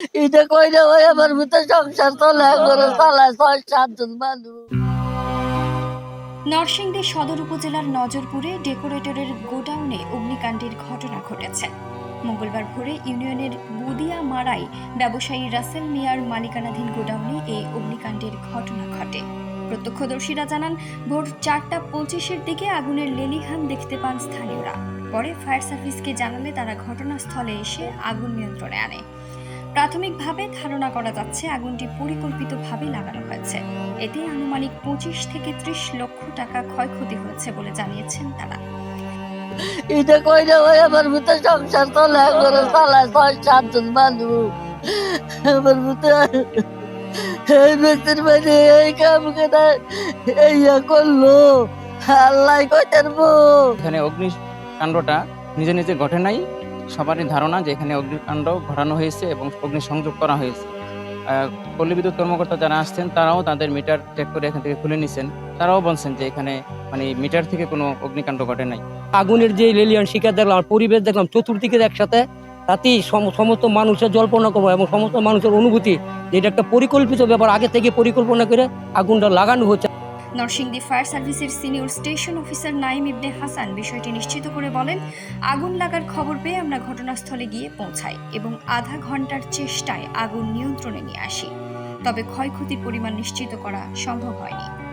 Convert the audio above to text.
এটা আমার সংসার চলে করে ছয় নরসিংদী সদর উপজেলার নজরপুরে ডেকোরেটরের গোডাউনে অগ্নিকাণ্ডের ঘটনা ঘটেছে। মঙ্গলবার ভোরে ইউনিয়নের বুদিয়া মারাই ব্যবসায়ী রাসেল মিয়ার মালিকানাধীন গোডাউনে এই অগ্নিকাণ্ডের ঘটনা ঘটে। প্রত্যক্ষদর্শীরা জানান, ভোর চারটা পঁচিশের দিকে আগুনের লেলিহান দেখতে পান স্থানীয়রা। পরে ফায়ার সার্ভিসকে জানালে তারা ঘটনাস্থলে এসে আগুন নিয়ন্ত্রণে আনে। প্রাথমিকভাবে ধারণা করা যাচ্ছে আগুনটি পরিকল্পিতভাবে লাগানো হয়েছে। এতে আনুমানিক পঁচিশ থেকে ত্রিশ লক্ষ টাকা ক্ষয়ক্ষতি হয়েছে বলে জানিয়েছেন তারা। এটা কইলে ওই আমার ভিতরে সংসার চলে করে চালায় ছয় সাতজন মানুষ আমার ভিতরে এই ব্যক্তির মানে এই কাম কেনা এই ইয়া করল। আল্লাহ কইতেন এখানে অগ্নিকাণ্ডটা নিজে নিজে ঘটে নাই। সবারই ধারণা যে এখানে অগ্নিকাণ্ড ঘটানো হয়েছে এবং অগ্নিসংযোগ করা হয়েছে। পল্লী বিদ্যুৎ কর্মকর্তা যারা আসছেন, তারাও তাদের মিটার চেক করে এখান থেকে খুলে নিছেন। তারাও বলছেন যে এখানে মানে মিটার থেকে কোনো অগ্নিকাণ্ড ঘটে নাই। আগুনের যে লেলিয়ান শিকার দেখলাম আর পরিবেশ দেখলাম, চতুর্দিকে একসাথে তাতেই সম- সমস্ত মানুষের জল্পনা করব এবং সমস্ত মানুষের অনুভূতি, যে এটা একটা পরিকল্পিত ব্যাপার, আগে থেকে পরিকল্পনা করে আগুনটা লাগানো হচ্ছে। নরসিংদী ফায়ার সার্ভিসের senior station officer Naim Ibne Hasan বিষয়টি নিশ্চিত করে বলেন, আগুন লাগার খবর পেয়ে আমরা ঘটনাস্থলে গিয়ে পৌঁছাই এবং আধা ঘণ্টার চেষ্টায় আগুন নিয়ন্ত্রণে নিয়ে আসি। তবে ক্ষয়ক্ষতির পরিমাণ নিশ্চিত করা সম্ভব হয়নি।